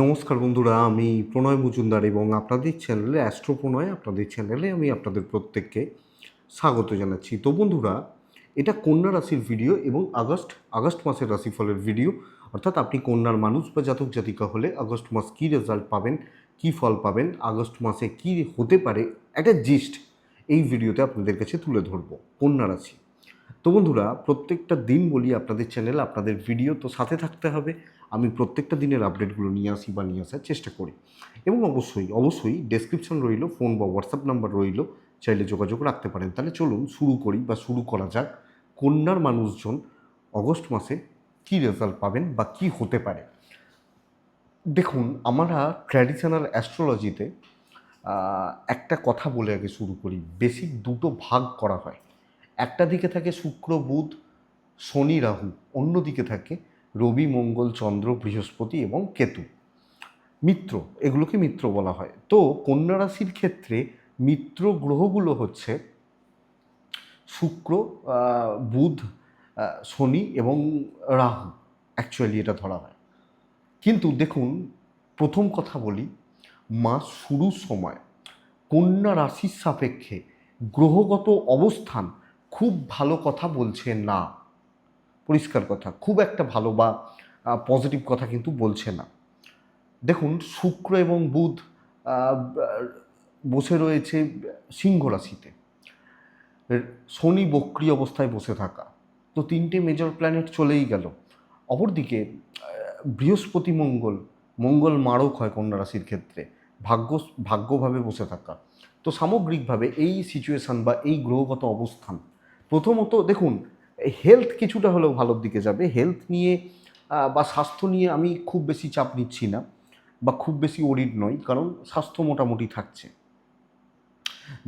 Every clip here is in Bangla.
নমস্কার বন্ধুরা, আমি প্রণয় মজুমদার এবং আপনাদের চ্যানেলে অ্যাস্ট্রো প্রণয় আপনাদের চ্যানেলে আমি আপনাদের প্রত্যেককে স্বাগত জানাচ্ছি। তো বন্ধুরা, এটা কন্যা রাশির ভিডিও এবং আগস্ট আগস্ট মাসের রাশিফলের ভিডিও অর্থাৎ আপনি কন্যার মানুষ বা জাতক জাতিকা হলে আগস্ট মাস কী রেজাল্ট পাবেন, কী ফল পাবেন, আগস্ট মাসে কী হতে পারে, একটা জিস্ট এই ভিডিওতে আপনাদের কাছে তুলে ধরবো, কন্যা রাশি। তো বন্ধুরা, প্রত্যেকটা দিন বলি আপনাদের চ্যানেল, আপনাদের ভিডিও তো সাথে থাকতে হবে। আমি প্রত্যেকটা দিনের আপডেটগুলো নিয়ে আসি বা নিয়ে আসার চেষ্টা করি। এবং অবশ্যই অবশ্যই ডেসক্রিপশন রইল ফোন বা হোয়াটসঅ্যাপ নাম্বার রইল, চাইলে যোগাযোগ রাখতে পারেন। তাহলে চলুন শুরু করি বা শুরু করা যাক, কন্যার মানুষজন অগস্ট মাসে কী রেজাল্ট পাবেন বা কি হতে পারে? দেখুন, আমরা ট্র্যাডিশনাল অ্যাস্ট্রোলজিতে একটা কথা বলে আগে শুরু করি বেসিক দুটো ভাগ করা হয়। একটা দিকে থাকে শুক্র, বুধ, শনি, রাহু অন্য দিকে থাকে রবি, মঙ্গল, চন্দ্র, বৃহস্পতি এবং কেতু। মিত্র, এগুলোকে মিত্র বলা হয়। তো কন্যা রাশির ক্ষেত্রে মিত্র গ্রহগুলো হচ্ছে শুক্র বুধ শনি এবং রাহু। অ্যাকচুয়ালি এটা ধরা হয়। কিন্তু দেখুন, প্রথম কথা বলি, মাস শুরুর সময় কন্যা রাশির সাপেক্ষে গ্রহগত অবস্থান খুব ভালো কথা বলছে না। পরিষ্কার কথা। খুব একটা ভালো বা পজিটিভ কথা কিন্তু বলছে না। দেখুন, শুক্র এবং বুধ বসে রয়েছে সিংহ রাশিতে। শনি বক্রি অবস্থায় বসে থাকা। তো তিনটে মেজর প্ল্যানেট চলেই গেল। অপরদিকে বৃহস্পতি মঙ্গল মঙ্গল মারক হয় কন্যা রাশির ক্ষেত্রে, ভাগ্য, ভাগ্যভাবে বসে থাকা। তো সামগ্রিকভাবে এই সিচুয়েশান বা এই গ্রহগত অবস্থান, প্রথমত দেখুন হেলথ কিছুটা হলেও ভালোর দিকে যাবে। হেলথ নিয়ে বা স্বাস্থ্য নিয়ে আমি খুব বেশি চাপ নিচ্ছি না, বা খুব বেশি ওরিড নই, কারণ স্বাস্থ্য মোটামুটি থাকছে।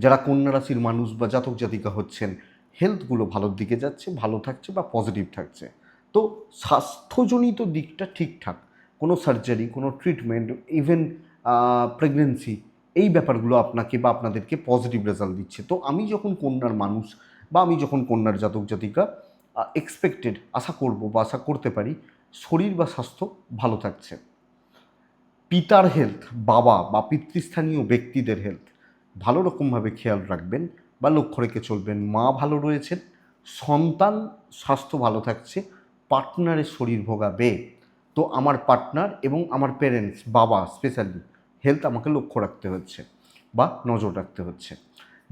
যারা কন্যা রাশির মানুষ বা জাতক জাতিকা হচ্ছেন হেলথগুলো ভালোর দিকে যাচ্ছে, ভালো থাকছে বা পজিটিভ থাকছে। তো স্বাস্থ্যজনিত দিকটা ঠিকঠাক, কোনো সার্জারি কোনো ট্রিটমেন্ট ইভেন প্রেগনেন্সি এই ব্যাপারগুলো আপনাকে বা আপনাদেরকে পজিটিভ রেজাল্ট দিচ্ছে। তো আমি যখন কন্যার মানুষ বা আমি যখন কন্যার জাতক জাতিকা এক্সপেক্টেড আশা করব বা আশা করতে পারি শরীর বা স্বাস্থ্য ভালো থাকছে। পিতার হেলথ বাবা বা পিতৃস্থানীয় ব্যক্তিদের হেলথ ভালো রকমভাবে খেয়াল রাখবেন বা লক্ষ্য রেখে চলবেন। মা ভালো রয়েছেন, সন্তান স্বাস্থ্য ভালো থাকছে পার্টনারের শরীর ভোগাবে। তো আমার পার্টনার এবং আমার প্যারেন্টস বাবা স্পেশালি হেলথ আমাকে লক্ষ্য রাখতে হচ্ছে বা নজর রাখতে হচ্ছে।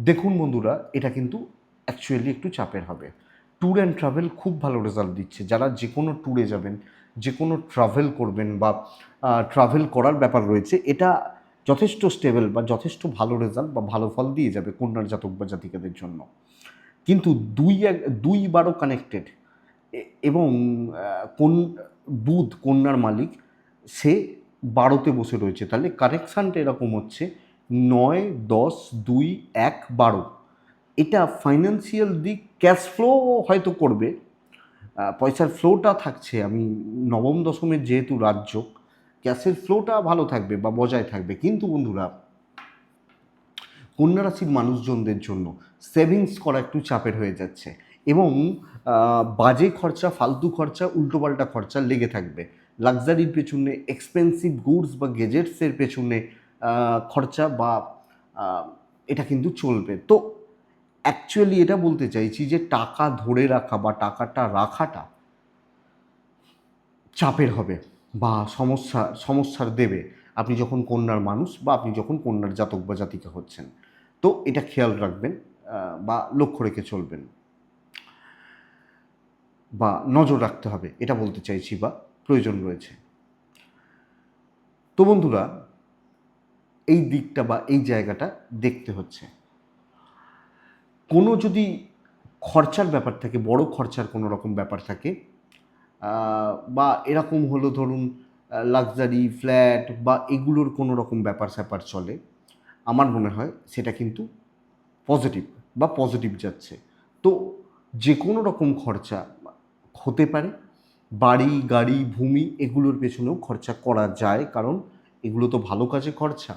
দেখুন বন্ধুরা, এটা কিন্তু অ্যাকচুয়ালি একটু চাপের হবে। ট্যুর অ্যান্ড ট্রাভেল খুব ভালো রেজাল্ট দিচ্ছে। যারা যে কোনো ট্যুরে যাবেন যে কোনো ট্রাভেল করবেন বা ট্রাভেল করার ব্যাপার রয়েছে, এটা যথেষ্ট স্টেবল বা যথেষ্ট ভালো রেজাল্ট বা ভালো ফল দিয়ে যাবে কন্যার জাতক বা জাতিকাদের জন্য। কিন্তু দুই এক দুই বারো কানেক্টেড এবং কোন, বুধ কন্যার মালিক, সে বারোতে বসে রয়েছে। তাহলে কানেকশানটা এরকম হচ্ছে, নয়, দশ, দুই, এক, বারো। এটা ফাইন্যান্সিয়াল দিক ক্যাশ ফ্লো হয়তো করবে। পয়সার ফ্লোটা থাকছে, আমি নবম দশমের যেহেতু রাজ্য ক্যাশের ফ্লোটা ভালো থাকবে বা বজায় থাকবে। কিন্তু বন্ধুরা, কন্যা রাশির মানুষজনদের জন্য সেভিংস করা একটু চাপের হয়ে যাচ্ছে এবং বাজে খরচা, ফালতু খরচা, উল্টোপাল্টা খরচা লেগে থাকবে। লাক্সারির পেছনে এক্সপেন্সিভ গুডস বা গেজেটসের পেছনে খরচা বা এটা কিন্তু চলবে। তো অ্যাকচুয়ালি এটা বলতে চাইছি যে টাকা ধরে রাখা বা টাকাটা রাখাটা চাপের হবে বা সমস্যা, সমস্যার দেবে। আপনি যখন কন্যার মানুষ বা আপনি যখন কন্যার জাতক বা জাতিকা হচ্ছেন, তো এটা খেয়াল রাখবেন বা লক্ষ্য রেখে চলবেন। বা নজর রাখতে হবে, এটা বলতে চাইছি বা প্রয়োজন রয়েছে। তো বন্ধুরা, এই দিকটা বা এই জায়গাটা দেখতে হচ্ছে। কোনো যদি খরচার ব্যাপার থাকে, বড় খরচার কোনো রকম ব্যাপার থাকে বা এরকম হলো ধরুন লাক্সারি ফ্ল্যাট বা এগুলোর কোনো রকম ব্যাপার স্যাপার চলে, আমার মনে হয় সেটা কিন্তু পজিটিভ বা পজিটিভ যাচ্ছে। তো যে কোনো রকম খরচা হতে পারে, বাড়ি, গাড়ি, ভূমি এগুলোর পেছনেও খরচা করা যায়, কারণ এগুলো তো ভালো কাজে খরচা।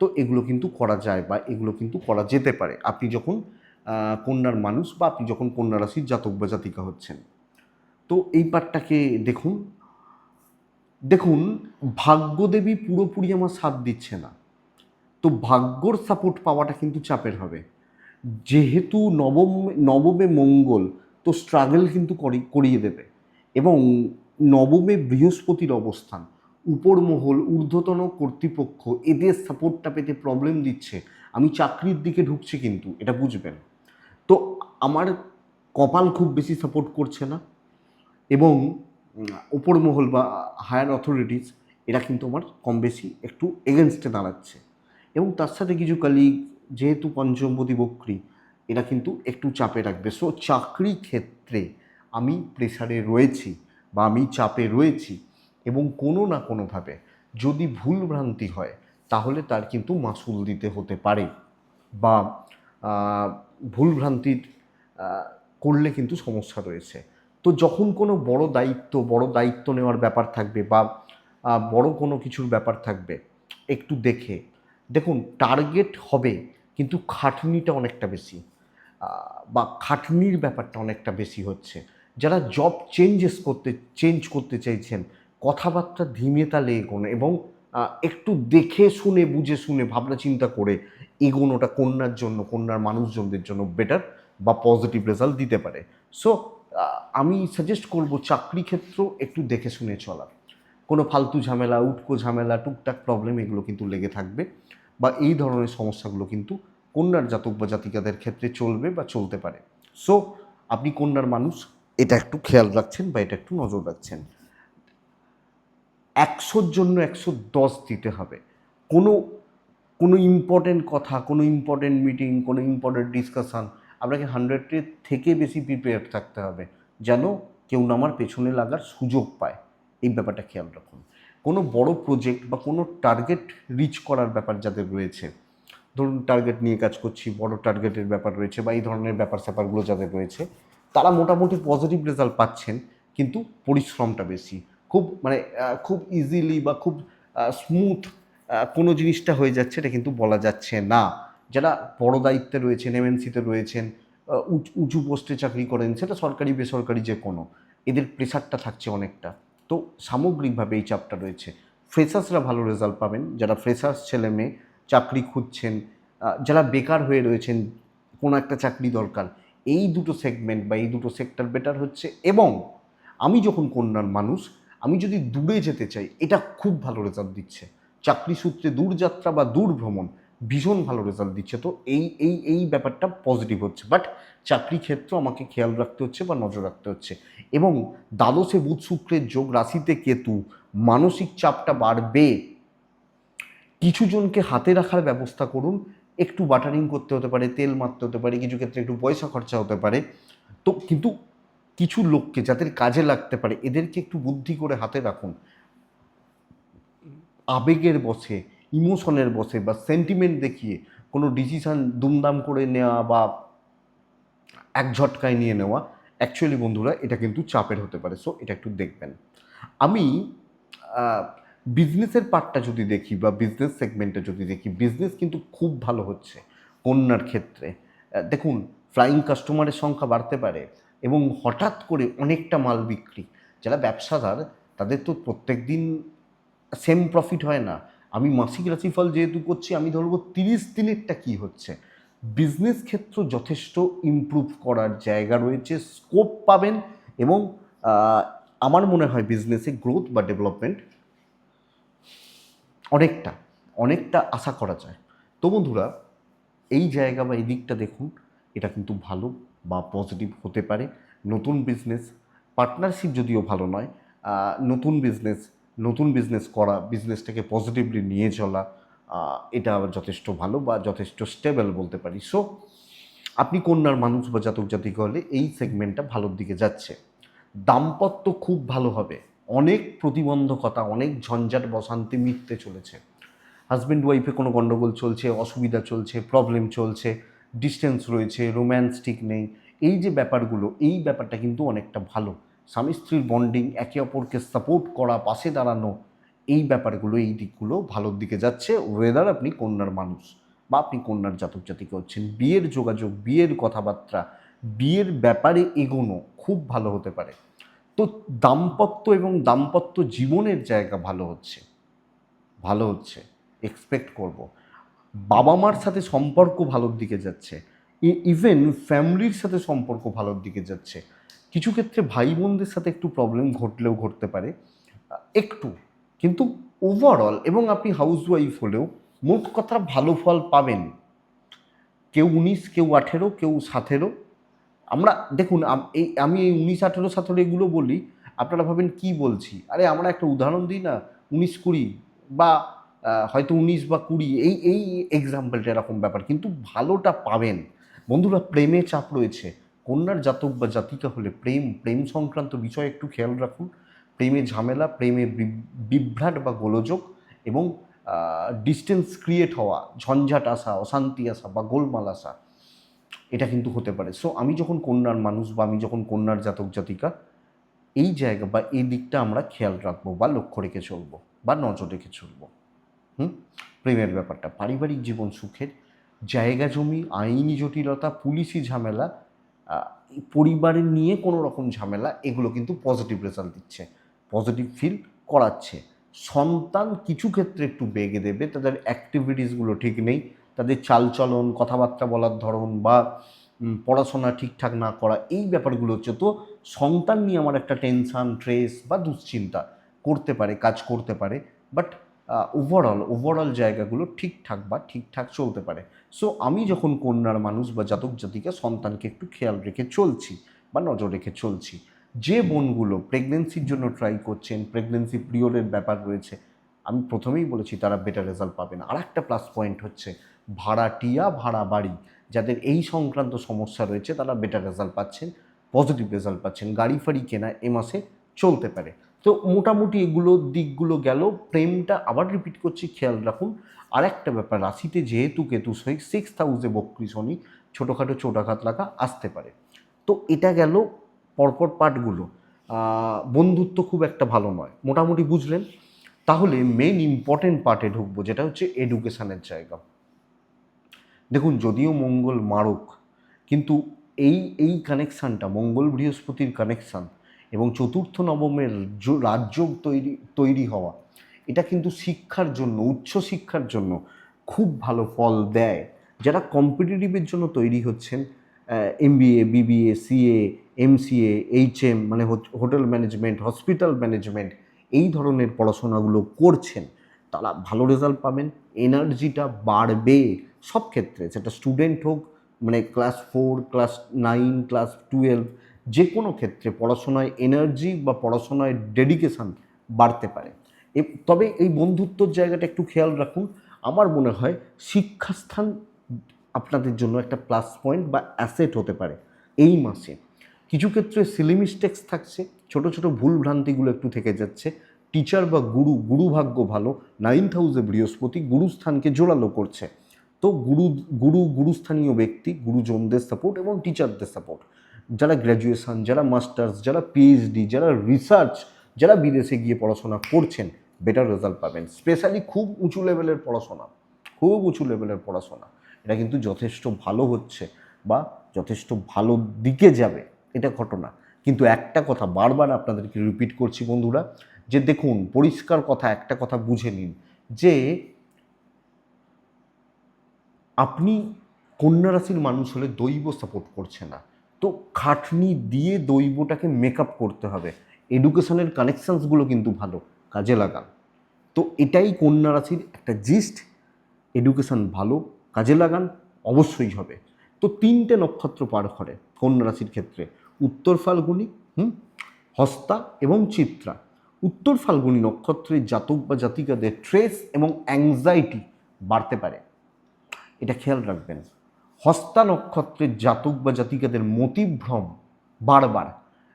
তো এগুলো কিন্তু করা যায় বা এগুলো কিন্তু করা যেতে পারে। আপনি যখন কন্যার মানুষ বা আপনি যখন কন্যা রাশির জাতক বা জাতিকা হচ্ছেন। তো এই পার্টটাকে দেখুন। দেখুন, ভাগ্যদেবী পুরোপুরি আমার সাথ দিচ্ছে না। তো ভাগ্যর সাপোর্ট পাওয়াটা কিন্তু চাপের হবে। যেহেতু নবম, নবমে মঙ্গল, তো স্ট্রাগল কিন্তু করি- করিয়ে দেবে। এবং নবমে বৃহস্পতির অবস্থান উপর মহল ঊর্ধ্বতন কর্তৃপক্ষ, এদের সাপোর্টটা পেতে প্রবলেম দিচ্ছে। আমি চাকরির দিকে ঢুকছি কিন্তু, এটা বুঝবেন। আমার কপাল খুব বেশি সাপোর্ট করছে না এবং উপর মহল বা হায়ার অথরিটিস এরা কিন্তু আমার কম বেশি একটু এগেনস্টে দাঁড়াচ্ছে। এবং তার সাথে কিছু কালিগ যেহেতু পঞ্চমপতি বক্রী এরা কিন্তু একটু চাপে রাখবে। সো চাকরি ক্ষেত্রে আমি প্রেসারে রয়েছি বা আমি চাপে রয়েছি এবং কোনো না কোনোভাবে যদি ভুল ভ্রান্তি হয় তাহলে তার কিন্তু মাসুল দিতে হতে পারে বা আহ, ভুল ভ্রান্তির আহ, করলে কিন্তু সমস্যা রয়েছে। তো যখন কোনো বড় দায়িত্ব বড় দায়িত্ব নেওয়ার ব্যাপার থাকবে বা বড় কোনো কিছুর ব্যাপার থাকবে, একটু দেখে। দেখুন, টার্গেট হবে, কিন্তু খাটনিটা অনেকটা বেশি বা খাটনির ব্যাপারটা অনেকটা বেশি হচ্ছে। যারা জব চেঞ্জেস করতে চেঞ্জ করতে চাইছেন, কথাবার্তা ধিমে তালে এগোনো এবং একটু দেখে শুনে, বুঝে শুনে ভাবনা চিন্তা করে এগোনোটা কন্যার জন্য, কন্যার মানুষজনদের জন্য বেটার বা পজিটিভ রেজাল্ট দিতে পারে। সো আমি সাজেস্ট করব চাকরি ক্ষেত্র একটু দেখে শুনে চলা। কোনো ফালতু ঝামেলা, উটকো ঝামেলা, টুকটাক প্রবলেম এগুলো কিন্তু লেগে থাকবে বা এই ধরনের সমস্যাগুলো কিন্তু কন্যার জাতক বা জাতিকাদের ক্ষেত্রে চলবে বা চলতে পারে। সো আপনি কন্যার মানুষ, এটা একটু খেয়াল রাখছেন বা এটা একটু নজর রাখছেন। একশোর জন্য একশো দশ দিতে হবে। কোনো কোনো ইম্পর্টেন্ট কথা, কোনো ইম্পর্টেন্ট মিটিং কোনো ইম্পর্টেন্ট ডিসকাশান আপনাকে হান্ড্রেডের থেকে বেশি প্রিপেয়ার থাকতে হবে, যেন কেউ না আমার পেছনে লাগার সুযোগ পায়। এই ব্যাপারটা খেয়াল রাখুন। কোনো বড় প্রজেক্ট বা কোনো টার্গেট রিচ করার ব্যাপার যাদের রয়েছে, ধরুন টার্গেট নিয়ে কাজ করছি, বড় টার্গেটের ব্যাপার রয়েছে বা এই ধরনের ব্যাপার স্যাপারগুলো যাদের রয়েছে, তারা মোটামুটি পজিটিভ রেজাল্ট পাচ্ছেন, কিন্তু পরিশ্রমটা বেশি। খুব মানে খুব ইজিলি বা খুব স্মুথ কোনো জিনিসটা হয়ে যাচ্ছে এটা কিন্তু বলা যাচ্ছে না। যারা বড় দায়িত্বে রয়েছেন এমএনসিতে রয়েছেন উঁচু- পোস্টে চাকরি করেন, সেটা সরকারি, বেসরকারি যে কোনো, এদের প্রেশারটা থাকছে অনেকটা। তো সামগ্রিকভাবে এই চাপটা রয়েছে। ফ্রেশার্সরা ভালো রেজাল্ট পাবেন। যারা ফ্রেশার্স ছেলে, মেয়ে চাকরি খুঁজছেন যারা বেকার হয়ে রয়েছেন, কোনো একটা চাকরি দরকার, এই দুটো সেগমেন্ট বা এই দুটো সেক্টর বেটার হচ্ছে এবং আমি যখন কন্যার মানুষ, আমি যদি দূরে যেতে চাই, এটা খুব ভালো রেজাল্ট দিচ্ছে। চাকরি সূত্রে দূরযাত্রা বা দূর ভ্রমণ ভীষণ ভালো রেজাল্ট দিচ্ছে। তো এই এই এই ব্যাপারটা পজিটিভ হচ্ছে। বাট চাকরি ক্ষেত্র আমাকে খেয়াল রাখতে হচ্ছে বা নজর রাখতে হচ্ছে। এবং দ্বাদশে বুধ শুক্রের যোগ রাশিতে কেতু মানসিক চাপটা বাড়বে। কিছু জনকে হাতে রাখার ব্যবস্থা করুন। একটু বাটারিং করতে হতে পারে, তেল মারতে হতে পারে, কিছু ক্ষেত্রে একটু পয়সা খরচা হতে পারে। তো কিন্তু কিছু লোককে যাদের কাজে লাগতে পারে, এদেরকে একটু বুদ্ধি করে হাতে রাখুন। আবেগের বসে ইমোশনের বসে বা সেন্টিমেন্ট দেখিয়ে কোনো ডিসিশন দুমদাম করে নেওয়া বা এক ঝটকায় নিয়ে নেওয়া অ্যাকচুয়ালি বন্ধুরা এটা কিন্তু চাপের হতে পারে। সো এটা একটু দেখবেন। আমি বিজনেসের পার্টটা যদি দেখি বা বিজনেস সেগমেন্টটা যদি দেখি বিজনেস কিন্তু খুব ভালো হচ্ছে কন্যার ক্ষেত্রে। দেখুন ফ্লাইং কাস্টমারের সংখ্যা বাড়তে পারে এবং হঠাৎ করে অনেকটা মাল বিক্রি। যারা ব্যবসাদার, তাদের তো প্রত্যেক দিন সেম প্রফিট হয় না। আমি মাসিক রাশিফল যেহেতু করছি, আমি ধরবো তিরিশ দিনেরটা কী হচ্ছে? বিজনেস ক্ষেত্র যথেষ্ট ইমপ্রুভ করার জায়গা রয়েছে স্কোপ পাবেন এবং আমার মনে হয় বিজনেসে গ্রোথ বা ডেভেলপমেন্ট অনেকটা অনেকটা আশা করা যায়। তো বন্ধুরা, এই জায়গা বা এই দিকটা দেখুন, এটা কিন্তু ভালো বা পজিটিভ হতে পারে। নতুন বিজনেস পার্টনারশিপ যদিও ভালো নয় নতুন বিজনেস নতুন বিজনেস করা বিজনেসটাকে পজিটিভলি নিয়ে চলা এটা যথেষ্ট ভালো বা যথেষ্ট স্টেবল বলতে পারি। সো আপনি কন্যার মানুষ বা জাতক জাতিকা হলে এই সেগমেন্টটা ভালোর দিকে যাচ্ছে। দাম্পত্য খুব ভালো হবে। অনেক প্রতিবন্ধকতা, অনেক ঝঞ্ঝাট বসান্তি মিটতে চলেছে। হাজব্যান্ড ওয়াইফে কোনো গণ্ডগোল চলছে, অসুবিধা চলছে প্রবলেম চলছে ডিস্টেন্স রয়েছে রোম্যান্স ঠিক নেই। এই যে ব্যাপারগুলো, এই ব্যাপারটা কিন্তু অনেকটা ভালো। স্বামী স্ত্রীর বন্ডিং একে অপরকে সাপোর্ট করা, পাশে দাঁড়ানো, এই ব্যাপারগুলো, এই দিকগুলো ভালোর দিকে যাচ্ছে। ওয়েদার আপনি কন্যার মানুষ বা আপনি কন্যার জাতক জাতিকা হচ্ছেন, বিয়ের যোগাযোগ, বিয়ের কথাবার্তা, বিয়ের ব্যাপারে এগোনো খুব ভালো হতে পারে। তো দাম্পত্য এবং দাম্পত্য জীবনের জায়গা ভালো হচ্ছে। ভালো হচ্ছে। এক্সপেক্ট করব। বাবা মার সাথে সম্পর্ক ভালোর দিকে যাচ্ছে। ইভেন ফ্যামিলির সাথে সম্পর্ক ভালোর দিকে যাচ্ছে। কিছু ক্ষেত্রে ভাই বোনদের সাথে একটু প্রবলেম ঘটলেও ঘটতে পারে। একটু, কিন্তু ওভারঅল এবং আপনি হাউস ওয়াইফ হলেও মোট কথা ভালো ফল পাবেন। কেউ উনিশ, কেউ আঠেরো, কেউ সাতেরো। আমরা, দেখুন এই, আমি এই উনিশ, আঠেরো, সতেরো এগুলো বলি, আপনারা ভাবেন কি বলছি? আরে, আমরা একটা উদাহরণ দিই না, উনিশ, কুড়ি বা হয়তো উনিশ বা কুড়ি, এই এই এক্সাম্পলটা এরকম ব্যাপার, কিন্তু ভালোটা পাবেন। বন্ধুরা, প্রেমে চাপ রয়েছে। কন্যার জাতক বা জাতিকা হলে প্রেম প্রেম সংক্রান্ত বিষয় একটু খেয়াল রাখুন। প্রেমে ঝামেলা, প্রেমে বিভ্রাট বা গোলযোগ এবং ডিস্টেন্স ক্রিয়েট হওয়া, ঝঞ্ঝাট আসা, অশান্তি আসা বা গোলমাল আসা, এটা কিন্তু হতে পারে। সো আমি যখন কন্যার মানুষ বা আমি যখন কন্যার জাতক, জাতিকা, এই জায়গা বা এই দিকটা আমরা খেয়াল রাখব বা লক্ষ্য রেখে চলবো বা নজর রেখে চলবো। হুম? প্রেমের ব্যাপারটা। পারিবারিক জীবন সুখের, জায়গা জমি, আইনি জটিলতা, পুলিশি ঝামেলা পরিবারের নিয়ে কোনো রকম ঝামেলা, এগুলো কিন্তু পজিটিভ রেজাল্ট দিচ্ছে পজিটিভ ফিল করাচ্ছে। সন্তান কিছু ক্ষেত্রে একটু বেগে দেবে, তাদের অ্যাক্টিভিটিসগুলো ঠিক নেই, তাদের চালচলন, কথাবার্তা বলার ধরন বা পড়াশোনা ঠিকঠাক না করা, এই ব্যাপারগুলো হচ্ছে তো সন্তান নিয়ে আমার একটা টেনশান ট্রেস বা দুশ্চিন্তা করতে পারে, কাজ করতে পারে বাট ওভারঅল ওভারঅল জায়গাগুলো ঠিকঠাক বা ঠিকঠাক চলতে পারে। সো আমি যখন কন্যার মানুষ বা জাতক জাতিকা, সন্তানকে একটু খেয়াল রেখে চলছি বা নজর রেখে চলছি, যে বোনগুলো প্রেগনেন্সির জন্য ট্রাই করছেন প্রেগনেন্সি পিরিয়ডের ব্যাপার রয়েছে, আমি প্রথমেই বলেছি তারা বেটার রেজাল্ট পাবেন আর একটা প্লাস পয়েন্ট হচ্ছে ভাড়াটিয়া ভাড়া বাড়ি। যাদের এই সংক্রান্ত সমস্যা রয়েছে, তারা বেটার রেজাল্ট পাচ্ছেন পজিটিভ রেজাল্ট পাচ্ছেন। গাড়ি ফাড়ি কেনা এ মাসে চলতে পারে। তো মোটামুটি এগুলো দিকগুলো গেল। প্রেমটা আবার রিপিট করছি, খেয়াল রাখুন। আর একটা ব্যাপার, রাশিতে যেহেতু কেতু সই সিক্স হাউসে বক্রি শনি, ছোটোখাটো চোটাঘাত লাগা আসতে পারে। তো এটা গেল পরপর পার্টগুলো বন্ধুত্ব খুব একটা ভালো নয়। মোটামুটি বুঝলেন? তাহলে মেন ইম্পর্টেন্ট পার্টে ঢুকবো, যেটা হচ্ছে এডুকেশানের জায়গা। দেখুন, যদিও মঙ্গল মারক, কিন্তু এই এই কানেকশানটা মঙ্গল বৃহস্পতির কানেকশান এবং চতুর্থ নবমের রাজযোগ তৈরি তৈরি হওয়া, এটা কিন্তু শিক্ষার জন্য, উচ্চ শিক্ষার জন্য খুব ভালো ফল দেয়। যারা কম্পিটিটিভের জন্য তৈরি হচ্ছেন M MBA BBA CA MCA HM মানে হোটেল ম্যানেজমেন্ট, হসপিটাল ম্যানেজমেন্ট, এই ধরনের পড়াশোনাগুলো করছেন, তারা ভালো রেজাল্ট পাবেন, এনার্জিটা বাড়বে সব ক্ষেত্রে। সেটা স্টুডেন্ট হোক মানে class four, class nine, class twelve যে কোনো ক্ষেত্রে পড়াশোনায় এনার্জি বা পড়াশোনায় ডেডিকেশান বাড়তে পারে। তবে এই বন্ধুত্বর জায়গাটা একটু খেয়াল রাখুন। আমার মনে হয় শিক্ষাস্থান আপনাদের জন্য একটা প্লাস পয়েন্ট বা অ্যাসেট হতে পারে এই মাসে। কিছু ক্ষেত্রে সিলি মিস্টেক্স থাকছে, ছোট ছোট ভুল ভ্রান্তিগুলো একটু থেকে যাচ্ছে। টিচার বা গুরু গুরু ভাগ্য ভালো নাইন্থ হাউসে বৃহস্পতি গুরুস্থানকে জোরালো করছে। তো গুরু গুরু, গুরুস্থানীয় ব্যক্তি, গুরুজনদের সাপোর্ট এবং টিচারদের সাপোর্ট যারা গ্র্যাজুয়েশন যারা মাস্টার্স যারা পিএইচডি যারা রিসার্চ যারা বিদেশে গিয়ে পড়াশোনা করছেন বেটার রেজাল্ট পাবেন। স্পেশালি খুব উঁচু লেভেলের পড়াশোনা, খুব উঁচু লেভেলের পড়াশোনা। এটা কিন্তু যথেষ্ট ভালো হচ্ছে বা যথেষ্ট ভালো দিকে যাবে এটা ঘটনা। কিন্তু একটা কথা বারবার আপনাদেরকে রিপিট করছি বন্ধুরা, যে দেখুন, পরিষ্কার কথা, একটা কথা বুঝে নিন, যে আপনি কন্যা রাশির মানুষ হলে দৈব সাপোর্ট করছে না। তো খাটনি দিয়ে দৈবটাকে মেকআপ করতে হবে। এডুকেশনের কানেকশানসগুলো কিন্তু ভালো, কাজে লাগান তো এটাই কন্যা রাশির একটা জিস্ট এডুকেশন ভালো, কাজে লাগান, অবশ্যই হবে। তো তিনটে নক্ষত্র পার করে কন্যা রাশির ক্ষেত্রে। উত্তর ফাল্গুনি, হুম, হস্তা এবং চিত্রা। উত্তর ফাল্গুনি নক্ষত্রের জাতক বা জাতিকাদের ট্রেস এবং অ্যাংজাইটি বাড়তে পারে। এটা খেয়াল রাখবেন। হস্তা নক্ষত্রের জাতক বা জাতিকাদের মতিভ্রম বারবার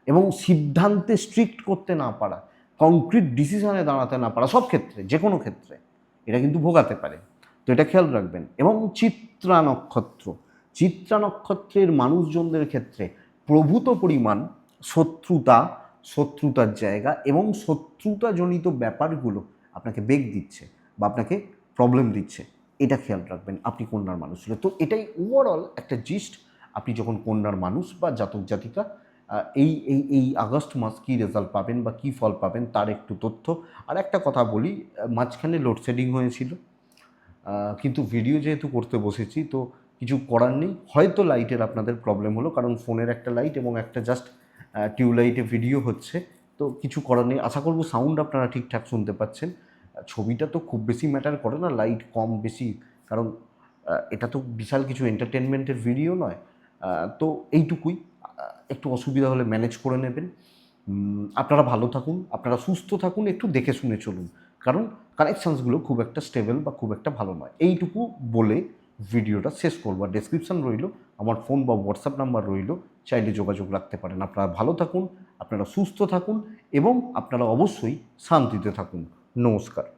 এবং সিদ্ধান্তে স্ট্রিক্ট করতে না পারা কংক্রিট ডিসিশনে দাঁড়াতে না পারা, সব ক্ষেত্রে যে কোনো ক্ষেত্রে, এটা কিন্তু ভোগাতে পারে। তো এটা খেয়াল রাখবেন। এবং চিত্রা নক্ষত্র, চিত্রা নক্ষত্রের মানুষজনদের ক্ষেত্রে প্রভূত পরিমাণ, শত্রুতা, শত্রুতার জায়গা এবং শত্রুতাজনিত ব্যাপারগুলো আপনাকে বেগ দিচ্ছে বা আপনাকে প্রবলেম দিচ্ছে। এটা খেয়াল রাখবেন, আপনি কন্যার মানুষ হলে তো এটাই ওভারঅল একটা জিস্ট আপনি যখন কন্যার মানুষ বা জাতক জাতিকা এই এই এই আগস্ট মাস কী রেজাল্ট পাবেন বা কী ফল পাবেন তার একটু তথ্য। আর একটা কথা বলি মাঝখানে লোডশেডিং হয়েছিল। কিন্তু ভিডিও যেহেতু করতে বসেছি, তো কিছু করার নেই। হয়তো লাইটের আপনাদের প্রবলেম হলো, কারণ ফোনের একটা লাইট এবং একটা জাস্ট টিউবলাইটে ভিডিও হচ্ছে। তো কিছু করার নেই। আশা করব সাউন্ড আপনারা ঠিকঠাক শুনতে পাচ্ছেন। ছবিটা তো খুব বেশি ম্যাটার করে না লাইট কম বেশি, কারণ এটা তো বিশাল কিছু এন্টারটেনমেন্টের ভিডিও নয়। তো এইটুকুই একটু অসুবিধা হলে ম্যানেজ করে নেবেন। আপনারা ভালো থাকুন, আপনারা সুস্থ থাকুন, একটু দেখে শুনে চলুন। কারণ কানেকশানসগুলো খুব একটা স্টেবল বা খুব একটা ভালো নয়। এইটুকু বলে ভিডিওটা শেষ করব। আর ডেসক্রিপশান রইল, আমার ফোন বা হোয়াটসঅ্যাপ নাম্বার রইল, চাইলে যোগাযোগ রাখতে পারেন। আপনারা ভালো থাকুন, আপনারা সুস্থ থাকুন, এবং আপনারা অবশ্যই শান্তিতে থাকুন। নমস্কার